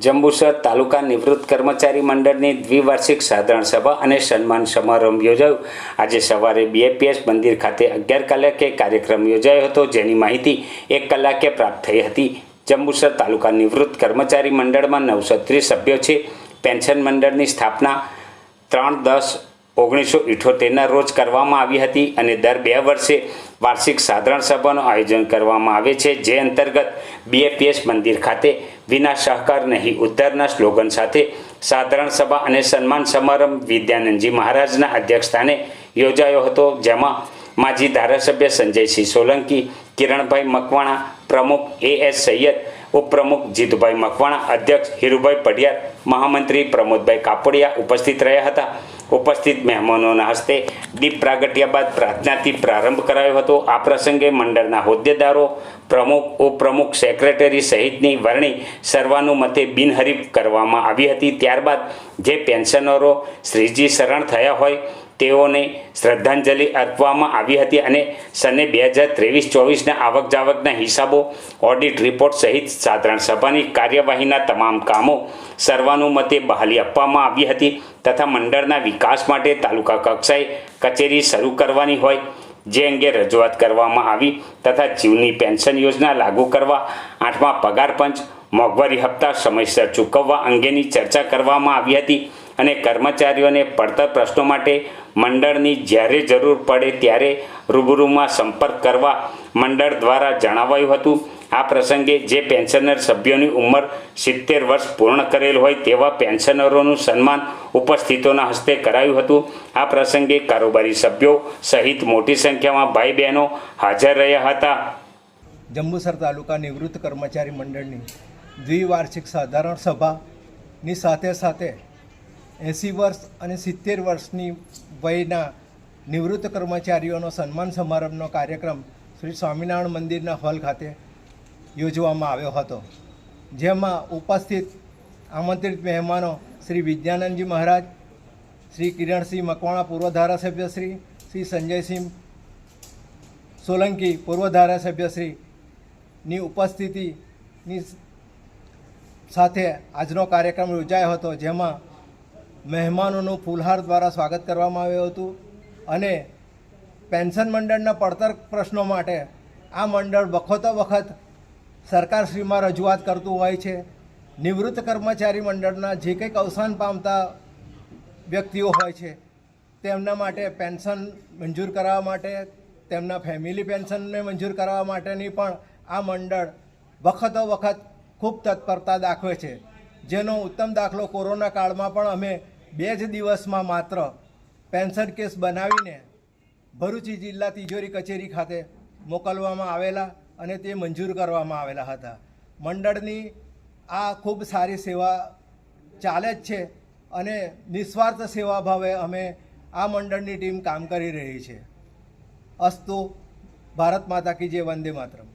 જંબુસર તાલુકા નિવૃત્ત કર્મચારી મંડળની દ્વિવાર્ષિક સાધારણ સભા અને સન્માન સમારંભ યોજાયો. આજે સવારે બીએપીએસ મંદિર ખાતે અગિયાર કલાકે કાર્યક્રમ યોજાયો હતો, જેની માહિતી એક કલાકે પ્રાપ્ત થઈ હતી. જંબુસર તાલુકા નિવૃત્ત કર્મચારી મંડળમાં નવસો સભ્યો છે. પેન્શન મંડળની સ્થાપના ત્રણ દસ ઓગણીસો ઇઠોતેરના રોજ કરવામાં આવી હતી અને દર બે વર્ષે વાર્ષિક સાધારણ સભાનું આયોજન કરવામાં આવે છે, જે અંતર્ગત બીએપીએસ મંદિર ખાતે વિના સહકાર નહીં ઉદ્ધારના સ્લોગન સાથે સાધારણ સભા અને સન્માન સમારંભ વિદ્યાનંદજી મહારાજના અધ્યક્ષસ્થાને યોજાયો હતો, જેમાં માજી ધારાસભ્ય સંજયસિંહ સોલંકી, કિરણભાઈ મકવાણા, પ્રમુખ એ એસ સૈયદ, ઉપપ્રમુખ જીતુભાઈ મકવાણા, અધ્યક્ષ હીરુભાઈ પઢિયાર, મહામંત્રી પ્રમોદભાઈ કાપડિયા ઉપસ્થિત રહ્યા હતા. ઉપસ્થિત મહેમાનોના હસ્તે દીપ પ્રાગટ્યા બાદ પ્રાર્થનાથી પ્રારંભ કરાયો હતો. આ પ્રસંગે મંડળના હોદ્દેદારો, પ્રમુખ, ઉપપ્રમુખ, સેક્રેટરી સહિતની વરણી સર્વાનુમતે બિનહરીફ કરવામાં આવી હતી. ત્યારબાદ જે પેન્શનરો શ્રીજી શરણ થયા હોય તેઓને શ્રદ્ધાંજલિ અર્પવામાં આવી હતી અને સને બે હજાર ત્રેવીસ ચોવીસના આવક જાવકના હિસાબો, ઓડિટ રિપોર્ટ સહિત સાધારણ સભાની કાર્યવાહીના તમામ કામો સર્વાનુમતે બહાલી આપવામાં આવી હતી તથા મંડળના વિકાસ માટે તાલુકા કક્ષાએ કચેરી શરૂ કરવાની હોય, જે અંગે રજૂઆત કરવામાં આવી તથા જીવની પેન્શન યોજના લાગુ કરવા, આઠમા પગાર પંચ, મોંઘવારી હપ્તા, સમયસર ચૂકવવા અંગેની ચર્ચા કરવામાં આવી હતી. અને કર્મચારીઓને પડતર પ્રશ્નો માટે મંડળની જ્યારે જરૂર પડે ત્યારે રૂબરૂમાં સંપર્ક કરવા મંડળ દ્વારા જણાવાયું હતું. આ પ્રસંગે જે પેન્શનર સભ્યોની ઉંમર સિત્તેર વર્ષ પૂર્ણ કરેલ હોય તેવા પેન્શનરોનું સન્માન ઉપસ્થિતોના હસ્તે કરાયું હતું. આ પ્રસંગે કારોબારી સભ્યો સહિત મોટી સંખ્યામાં ભાઈ બહેનો હાજર રહ્યા હતા. જંબુસર તાલુકા નિવૃત્ત કર્મચારી મંડળની દ્વિવાર્ષિક સાધારણ સભાની સાથે સાથે એંસી વર્ષ અને સિત્તેર વર્ષની વયના નિવૃત્ત કર્મચારીઓનો સન્માન સમારંભનો કાર્યક્રમ શ્રી સ્વામિનારાયણ મંદિરના હોલ ખાતે યોજવામાં આવ્યો હતો. જેમાં ઉપસ્થિત આમંત્રિત મહેમાનો શ્રી વિદ્યાનંદજી મહારાજ, શ્રી કિરણસિંહ મકવાણા પૂર્વ ધારાસભ્ય શ્રી શ્રી સંજયસિંહ સોલંકી પૂર્વ ધારાસભ્યશ્રીની ઉપસ્થિતિની સાથે આજનો કાર્યક્રમ યોજાયો હતો. જેમાં મહેમાનોનું ફૂલહાર દ્વારા સ્વાગત કરવામાં આવ્યું હતું અને પેન્શન મંડળના પડતર પ્રશ્નો માટે આ મંડળ વખતો વખત સરકારશ્રીમાં રજૂઆત કરતું હોય છે. નિવૃત્ત કર્મચારી મંડળના જે કંઈક અવસાન પામતા વ્યક્તિઓ હોય છે, તેમના માટે પેન્શન મંજૂર કરાવવા માટે, તેમના ફેમિલી પેન્શનને મંજૂર કરાવવા માટેની પણ આ મંડળ વખતો વખત ખૂબ તત્પરતા દાખવે છે. જેનો ઉત્તમ દાખલો કોરોના કાળમાં પણ અમે બે જ દિવસમાં માત્ર પેન્શન કેસ બનાવીને ભરૂચી જિલ્લા તિજોરી કચેરી ખાતે મોકલવામાં આવેલા અને તે મંજૂર કરવામાં આવેલા હતા. મંડળની આ ખૂબ સારી સેવા ચાલે જ છે અને નિસ્વાર્થ સેવા ભાવે અમે આ મંડળની ટીમ કામ કરી રહી છે. અસ્તુ, ભારત માતા કી જે વંદે માતરમ.